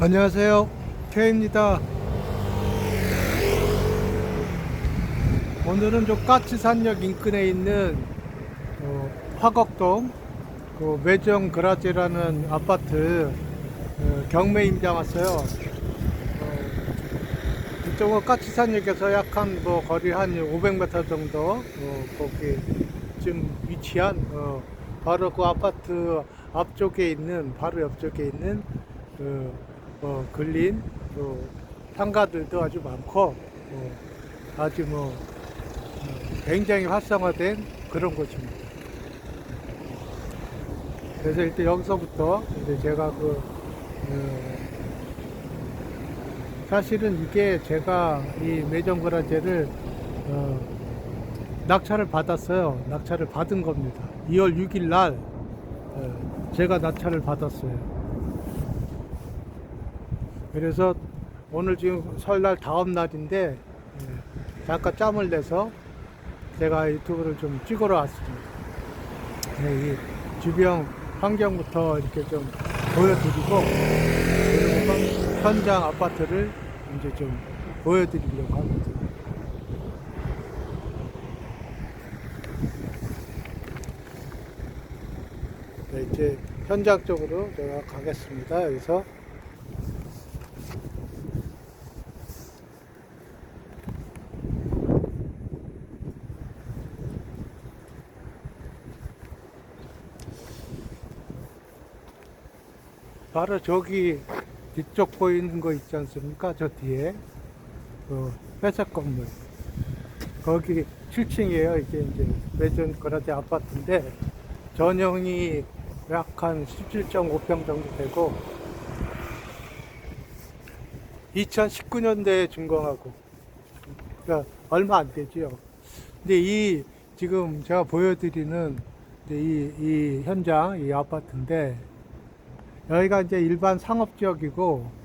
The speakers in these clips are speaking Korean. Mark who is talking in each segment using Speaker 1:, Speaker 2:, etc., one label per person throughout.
Speaker 1: 안녕하세요. K입니다. 오늘은 좀 까치산역 인근에 있는 어, 화곡동 그 매정 그라제라는 아파트 어, 경매 임장 왔어요. 어, 이쪽은 까치산역에서 약한 뭐 거리 한 500m 정도 어, 거기 지금 위치한 어, 바로 그 아파트 앞쪽에 있는 바로 옆쪽에 있는 그 어, 근린 또 상가들도 아주 많고 어, 아주 뭐 어, 굉장히 활성화된 그런 곳입니다. 그래서 일단 여기서부터 이제 제가 그 어, 사실은 이게 제가 이 매정거라제를 어, 낙찰을 받았어요. 낙찰을 받은 겁니다. 2월 6일 날 어, 제가 낙찰을 받았어요. 그래서 오늘 지금 설날 다음 날인데 예, 잠깐 짬을 내서 제가 유튜브를 좀 찍으러 왔습니다. 네, 이 주변 환경부터 이렇게 좀 보여드리고 그리고 현- 현장 아파트를 이제 좀 보여드리려고 합니다. 네, 이제 현장 쪽으로 제가 가겠습니다. 여기서 바로 저기 뒤쪽 보이는 거 있지 않습니까? 저 뒤에 그 회색 건물 거기 7층이에요. 이게 이제 매전 거라지 아파트인데 전용이 약 한 17.5평 정도 되고 2019년대에 준공하고 그러니까 얼마 안 되지요. 근데 이 지금 제가 보여드리는 이, 이 현장 이 아파트인데 여기가 이제 일반 상업 지역이고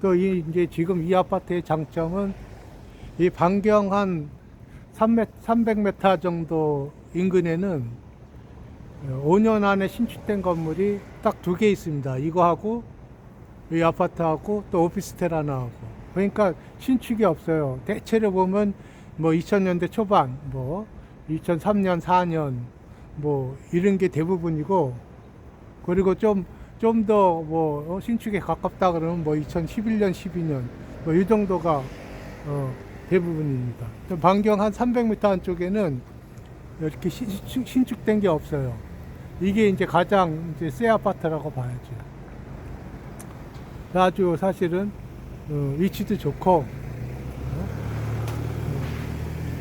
Speaker 1: 또 이 이제 지금 이 아파트의 장점은 이 반경 한 3m, 300m 정도 인근에는 5년 안에 신축된 건물이 딱 두 개 있습니다. 이거하고 이 아파트하고 또 오피스텔 하나 하고 그러니까 신축이 없어요. 대체로 보면 뭐 2000년대 초반 뭐 2003년 4년 뭐 이런 게 대부분이고 그리고 좀 좀 더 뭐 신축에 가깝다 그러면 뭐 2011년 12년 뭐 이 정도가 어 대부분입니다. 좀 반경 한 300m 안쪽에는 이렇게 신축, 신축된 게 없어요. 이게 이제 가장 이제 새 아파트라고 봐야죠. 아주 사실은 어, 위치도 좋고 어,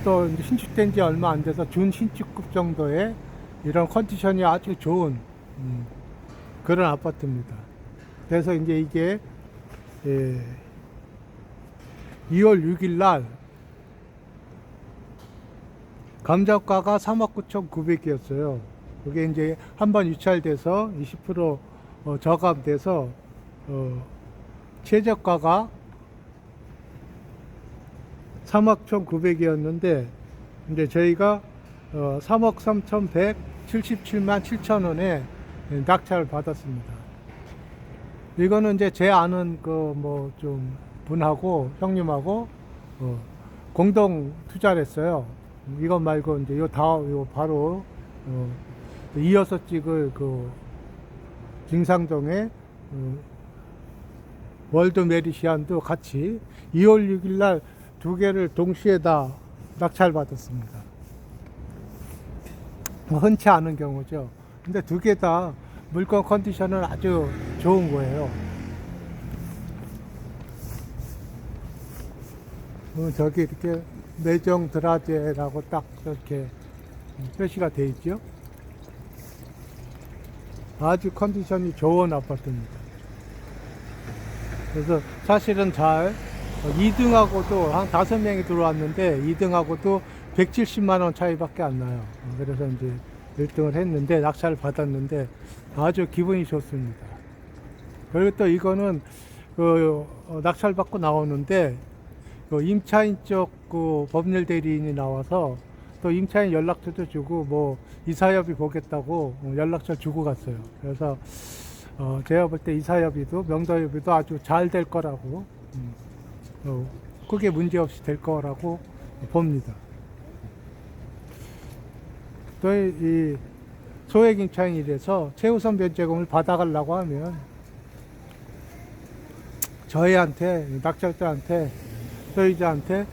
Speaker 1: 또 신축된 지 얼마 안 돼서 준신축급 정도의 이런 컨디션이 아주 좋은 음, 그런 아파트입니다. 그래서 이제 이게 예, 2월 6일 날 감정가가 3억 9,900이었어요. 그게 이제 한 번 유찰돼서 20% 어, 저감돼서 어, 최저가가 3억 1,900이었는데 이제 저희가 어, 3억 3,177만 7천 원에 낙찰을 받았습니다. 이거는 이제 제 아는 그 뭐 좀 분하고 형님하고 어, 공동 투자를 했어요. 이것 말고 이제 요 다음 요 바로 어, 이어서 찍을 그 김상동의 어, 월드 메리시안도 같이 2월 6일 날 두 개를 동시에 다 낙찰 받았습니다. 뭐 흔치 않은 경우죠. 근데 두 개 다 물건 컨디션은 아주 좋은 거예요. 어, 저기 이렇게 매정 드라제라고 딱 이렇게 표시가 돼 있죠. 아주 컨디션이 좋은 아파트입니다. 그래서 사실은 잘 2등하고도 한 다섯 명이 들어왔는데 2등하고도 170만 원 차이밖에 안 나요. 어, 그래서 이제 1등을 했는데 낙찰을 받았는데 아주 기분이 좋습니다. 그리고 또 이거는 그 어, 낙찰 받고 나오는데 그 임차인 쪽그 법률 대리인이 나와서 또 임차인 연락처도 주고 뭐 이사협이 보겠다고 어, 연락처 주고 갔어요. 그래서 어, 제가 볼 때 이사협의도 명도협의도 아주 잘 될 거라고 음, 어, 크게 문제 없이 될 거라고 봅니다. 또이 소액 임차인이라서 최우선 변제금을 받아가려고 하면 저희한테 낙찰자한테 소유자한테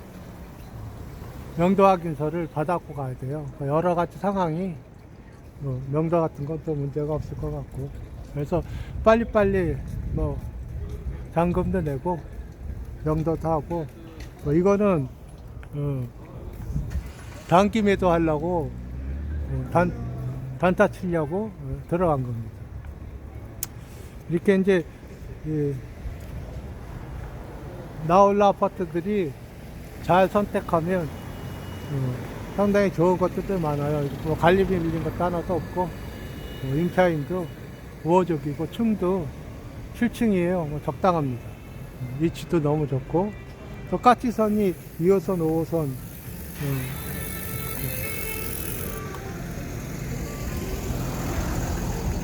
Speaker 1: 명도 확인서를 받아고 가야 돼요. 여러 가지 상황이 뭐 명도 같은 것도 문제가 없을 것 같고 그래서 빨리빨리 뭐 잔금도 내고 명도도 하고 뭐 이거는 어, 단기 매도하려고 어, 단 단타 치려고 어, 들어간 겁니다. 이렇게 이제 이 나올라 아파트들이 잘 선택하면 어, 상당히 좋은 것들도 많아요. 뭐 관리비 밀린 것도 하나도 없고 뭐 임차인도 우호적이고 층도 7층이에요. 뭐 적당합니다. 음, 위치도 너무 좋고 또 까치선이 2호선, 5호선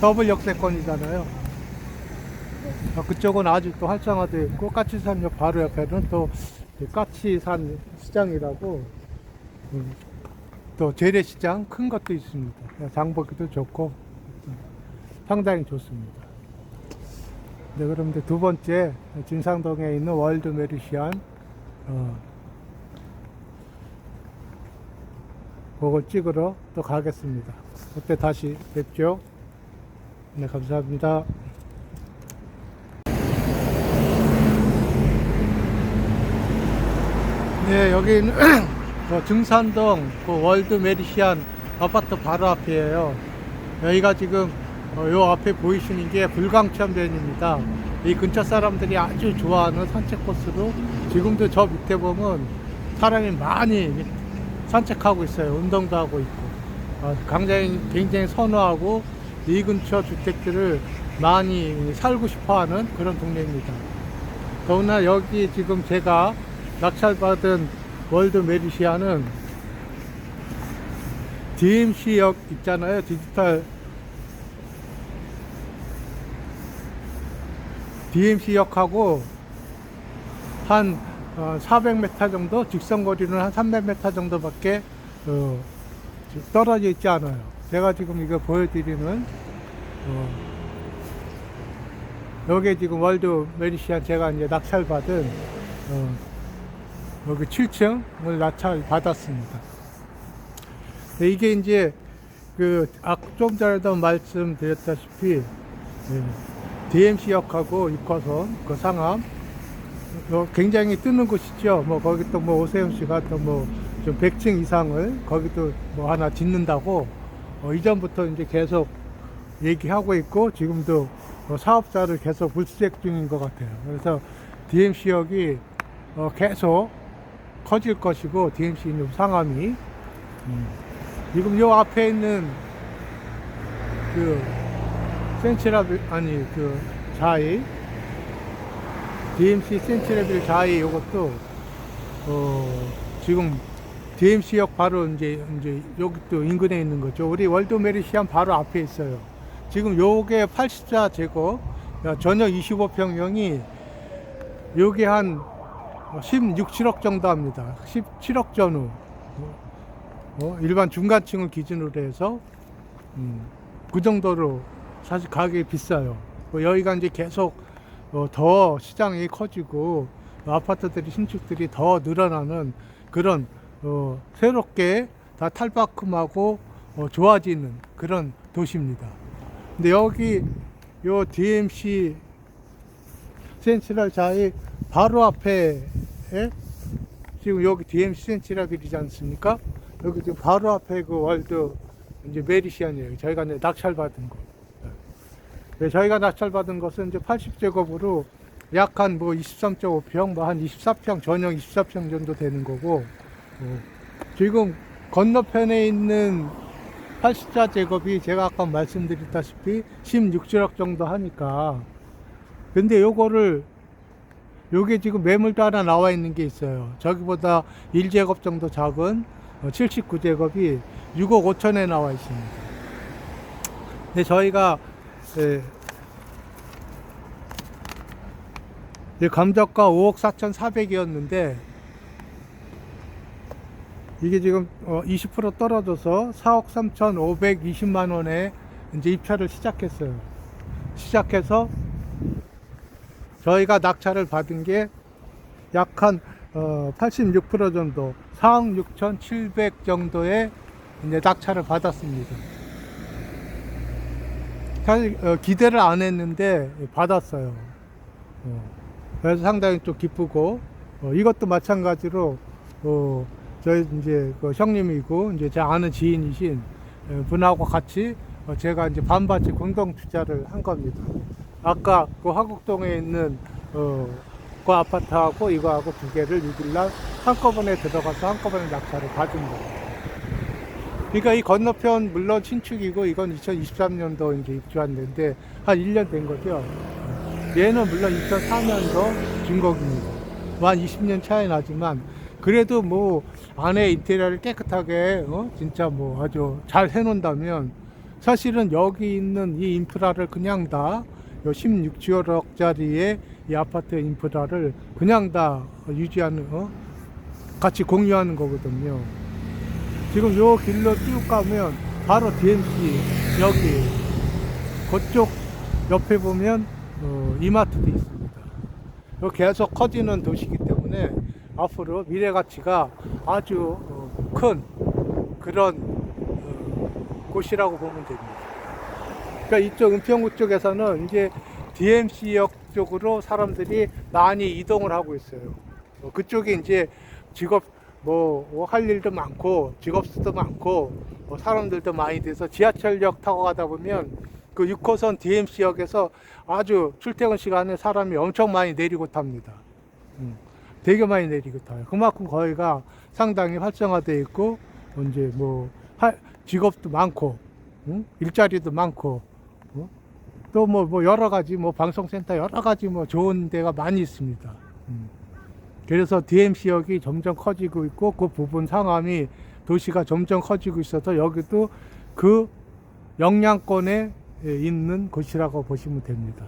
Speaker 1: 더블 역세권이잖아요. 어, 그쪽은 아직도 활성화되어 있고 까치산역 바로 옆에는 또 까치산 시장이라고 음, 또 재래시장 큰 것도 있습니다. 장보기도 좋고 음, 상당히 좋습니다. 네, 그럼 이제 두 번째 진상동에 있는 월드 메리시안 어, 그걸 찍으러 또 가겠습니다. 그때 다시 뵙죠. 네, 감사합니다. 네, 여기는 그 증산동 그 월드 메리시안 아파트 바로 앞이에요. 여기가 지금 어, 요 앞에 보이시는 게 불광천변입니다. 이 근처 사람들이 아주 좋아하는 산책 코스로 지금도 저 밑에 보면 사람이 많이 산책하고 있어요. 운동도 하고 있고. 어, 굉장히, 굉장히 선호하고 이 근처 주택들을 많이 살고 싶어 하는 그런 동네입니다. 더구나 여기 지금 제가 낙찰받은 월드 메리시아는 DMC역 있잖아요. 디지털 DMC역하고 한 어, 400m 정도, 직선 거리는 한 300m 정도밖에 어, 떨어져 있지 않아요. 제가 지금 이거 보여드리는 어, 여기 지금 월드 메리시안 제가 이제 낙찰 받은 어, 여기 7층을 낙찰 받았습니다. 네, 이게 이제 그 좀 전에도 말씀드렸다시피 예, DMC역하고 6호선 그 상암 어, 굉장히 뜨는 곳이죠. 뭐 거기 또 뭐 오세훈 씨가 또뭐 좀 100층 이상을 거기도 뭐 하나 짓는다고 어, 이전부터 이제 계속 얘기하고 있고 지금도 어, 사업자를 계속 물색 중인 것 같아요. 그래서 DMC역이 어, 계속 커질 것이고 DMC 있는 상암이 음. 지금 요 앞에 있는 그 센치라빌 아니 그 자이 DMC 센치라빌 자이 요것도 어 지금 DMC역 바로 이제 이제 여기 또 인근에 있는 거죠. 우리 월드 메리시안 바로 앞에 있어요. 지금 요게 84제곱 전역 25평형이 요게 한 16, 7억 정도 합니다. 17억 전후. 어, 일반 중간층을 기준으로 해서 음, 그 정도로 사실 가격이 비싸요. 뭐 여기가 이제 계속 어, 더 시장이 커지고 아파트들이 신축들이 더 늘어나는 그런 어, 새롭게 다 탈바꿈하고 어, 좋아지는 그런 도시입니다. 근데 여기 요 DMC 센트럴 자이 바로 앞에 에 지금 여기 DMC 센트럴이지 않습니까? 여기 지금 바로 앞에 그 월드 이제 메리시안이에요. 저희가 이제 낙찰 받은 거. 네, 저희가 낙찰 받은 것은 이제 80제곱으로 약 한 뭐 23.5평, 뭐 한 24평, 전용 24평 정도 되는 거고, 어, 지금 건너편에 있는 84제곱이 제가 아까 말씀드렸다시피 16억 정도 하니까, 근데 요거를, 요게 지금 매물도 하나 나와 있는 게 있어요. 저기보다 1제곱 정도 작은 79제곱이 6억 5천에 나와 있습니다. 근데 저희가 예, 이 감정가 5억 4,400이었는데 이게 지금 어, 20% 떨어져서 4억 3,520만 원에 이제 입찰을 시작했어요. 시작해서 저희가 낙찰을 받은 게 약한 어, 86% 정도, 4억 6,700 정도의 이제 낙찰을 받았습니다. 사실 어, 기대를 안 했는데 받았어요. 어, 그래서 상당히 좀 기쁘고 어, 이것도 마찬가지로 어, 저희 이제 그 형님이고 이제 제 아는 지인이신 어, 분하고 같이 어, 제가 이제 반반씩 공동 투자를 한 겁니다. 아까 그 화곡동에 있는 어, 그 아파트하고 이거하고 두 개를 6일날 한꺼번에 들어가서 한꺼번에 낙찰을 받은 거예요. 그러니까 이 건너편 물론 신축이고 이건 2023년도 이제 입주한 데인데 한 1년 된 거죠. 얘는 물론 2004년도 준공입니다. 뭐한 20년 차이 나지만 그래도 뭐 안에 인테리어를 깨끗하게 어? 진짜 뭐 아주 잘 해놓는다면 사실은 여기 있는 이 인프라를 그냥 다 16조억짜리의 이 아파트 인프라를 그냥 다 유지하는 어? 같이 공유하는 거거든요. 지금 요 길로 쭉 가면 바로 DMC 여기 그쪽 옆에 보면 어, 이마트도 있습니다. 요 계속 커지는 도시이기 때문에 앞으로 미래 가치가 아주 어, 큰 그런 어, 곳이라고 보면 됩니다. 그러니까 이쪽 은평구 쪽에서는 이제 DMC역 쪽으로 사람들이 많이 이동을 하고 있어요. 어, 그쪽에 이제 직업 뭐 할 일도 많고 직업 수도 많고 뭐 사람들도 많이 돼서 지하철역 타고 가다 보면 그 6호선 DMC역에서 아주 출퇴근 시간에 사람이 엄청 많이 내리고 탑니다. 음, 되게 많이 내리고 타요. 그만큼 거기가 상당히 활성화되어 있고 이제 뭐 할- 직업도 많고 응? 일자리도 많고 또뭐 뭐 여러 가지 뭐 방송센터 여러 가지 뭐 좋은 데가 많이 있습니다. 음. 그래서 DMC역이 점점 커지고 있고 그 부분 상암이 도시가 점점 커지고 있어서 여기도 그 영향권에 있는 곳이라고 보시면 됩니다.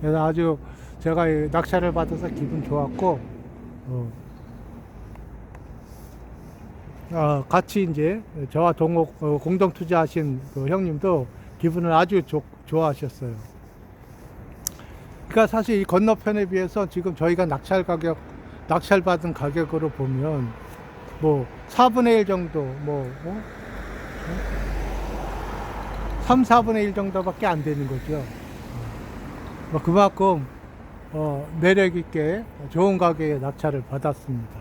Speaker 1: 그래서 아주 제가 이 낙찰을 받아서 기분 좋았고 어, 어, 같이 이제 저와 동호 어, 공동 투자하신 그 형님도 기분을 아주 좋- 좋아하셨어요. 그러니까 사실 이 건너편에 비해서 지금 저희가 낙찰 가격, 낙찰 받은 가격으로 보면 뭐 4분의 1 정도, 뭐, 어? 3, 4분의 1 정도밖에 안 되는 거죠. 뭐 그만큼 어, 매력 있게 좋은 가격에 낙찰을 받았습니다.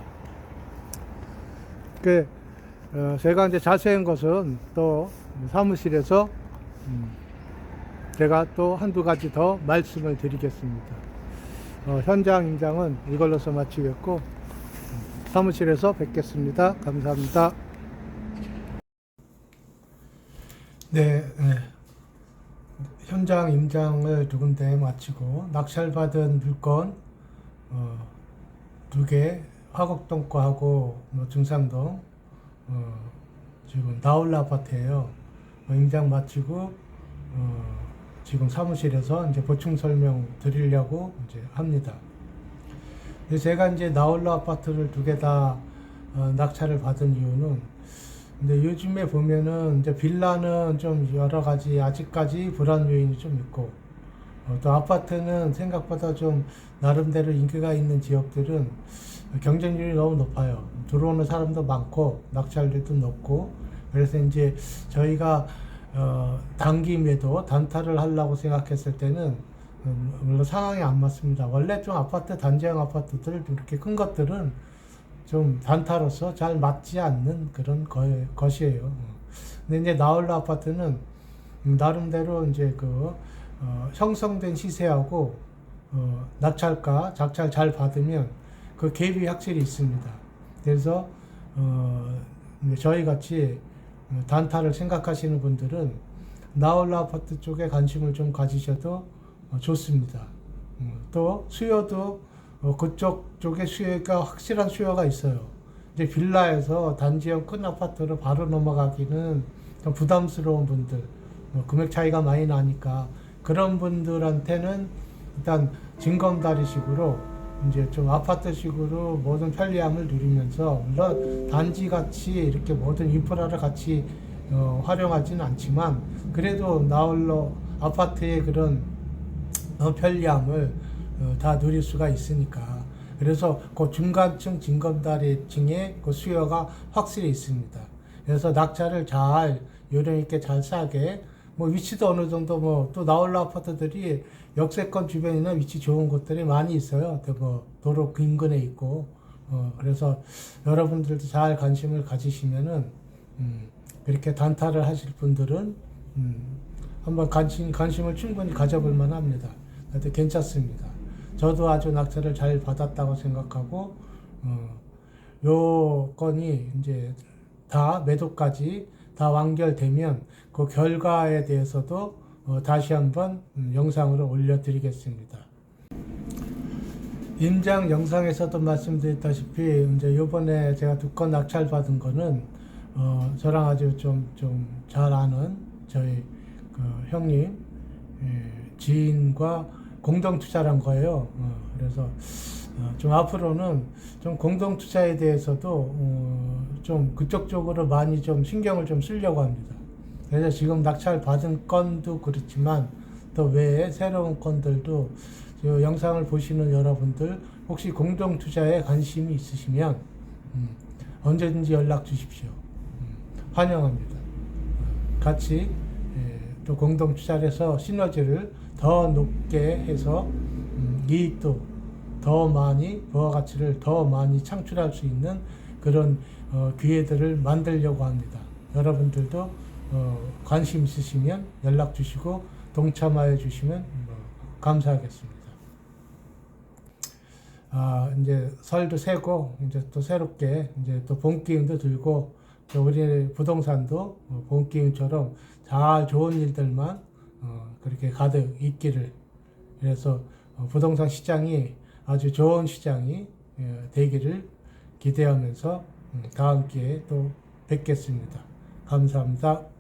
Speaker 1: 그 어, 제가 이제 자세한 것은 또 사무실에서 음, 제가 또 한두 가지 더 말씀을 드리겠습니다. 어, 현장 임장은 이걸로서 마치겠고 음, 사무실에서 뵙겠습니다. 감사합니다. 네, 네. 현장 임장을 두 군데 마치고 낙찰받은 물건 어, 두 개, 화곡동 거하고 뭐 중상동 어, 지금 나올라 아파트예요. 어, 임장 마치고 어, 지금 사무실에서 이제 보충 설명 드리려고 이제 합니다. 제가 이제 나올라 아파트를 두 개다 어, 낙찰을 받은 이유는 근데 요즘에 보면은 이제 빌라는 좀 여러 가지 아직까지 불안 요인이 좀 있고 어, 또 아파트는 생각보다 좀 나름대로 인기가 있는 지역들은 경쟁률이 너무 높아요. 들어오는 사람도 많고 낙찰률도 높고 그래서 이제 저희가 어, 단기 매도 단타를 하려고 생각했을 때는 음, 물론 상황이 안 맞습니다. 원래 좀 아파트 단지형 아파트들 이렇게 큰 것들은 좀 단타로서 잘 맞지 않는 그런 거, 것이에요. 근데 이제 나홀라 아파트는 음, 나름대로 이제 그 어, 형성된 시세하고 어, 낙찰가, 작찰 잘 받으면 그 갭이 확실히 있습니다. 그래서 어, 저희 같이 어, 단타를 생각하시는 분들은 나홀라 아파트 쪽에 관심을 좀 가지셔도 어, 좋습니다. 음, 또 수요도 어, 그쪽 쪽에 수요가 확실한 수요가 있어요. 이제 빌라에서 단지형 큰 아파트로 바로 넘어가기는 좀 부담스러운 분들, 뭐 금액 차이가 많이 나니까 그런 분들한테는 일단 징검다리식으로 이제 좀 아파트식으로 모든 편리함을 누리면서 물론 단지 같이 이렇게 모든 인프라를 같이 어, 활용하지는 않지만 그래도 나홀로 아파트의 그런 어, 편리함을 어, 다 누릴 수가 있으니까 그래서 그 중간층 진검다리층의 그 수요가 확실히 있습니다. 그래서 낙차를 잘 요령 있게 잘 싸게 뭐 위치도 어느 정도 뭐 또 나홀로 아파트들이 역세권 주변이나 위치 좋은 곳들이 많이 있어요. 또뭐 도로 근근에 있고 어 그래서 여러분들도 잘 관심을 가지시면은 음 그렇게 단타를 하실 분들은 음 한번 관심 관심을 충분히 가져볼 만합니다. 괜찮습니다. 저도 아주 낙찰을 잘 받았다고 생각하고 어, 요 건이 이제 다 매도까지 다 완결되면 그 결과에 대해서도 어, 다시 한번 음, 영상으로 올려드리겠습니다. 임장 영상에서도 말씀드렸다시피 이제 요번에 제가 두 건 낙찰 받은 거는 어, 저랑 아주 좀 좀 잘 아는 저희 그 형님 예, 지인과 공동 투자란 거예요. 어, 그래서 어, 좀 앞으로는 좀 공동 투자에 대해서도 어, 좀 그쪽 쪽으로 많이 좀 신경을 좀 쓰려고 합니다. 그래서 지금 낙찰 받은 건도 그렇지만 또 외에 새로운 건들도 저 영상을 보시는 여러분들 혹시 공동 투자에 관심이 있으시면 음, 언제든지 연락 주십시오. 음, 환영합니다. 어, 같이 예, 또 공동 투자를 해서 시너지를 더 높게 해서 음, 이익도 더 많이 부가가치를 더 많이 창출할 수 있는 그런 어, 기회들을 만들려고 합니다. 여러분들도 어, 관심 있으시면 연락 주시고 동참하여 주시면 뭐 감사하겠습니다. 아, 이제 설도 세고 이제 또 새롭게 이제 또 봄 기운도 들고 또 우리 부동산도 어, 봄 기운처럼 잘 좋은 일들만 어, 그렇게 가득 있기를 그래서 어, 부동산 시장이 아주 좋은 시장이 예, 되기를 기대하면서 음, 다음 기회에 또 뵙겠습니다. 감사합니다.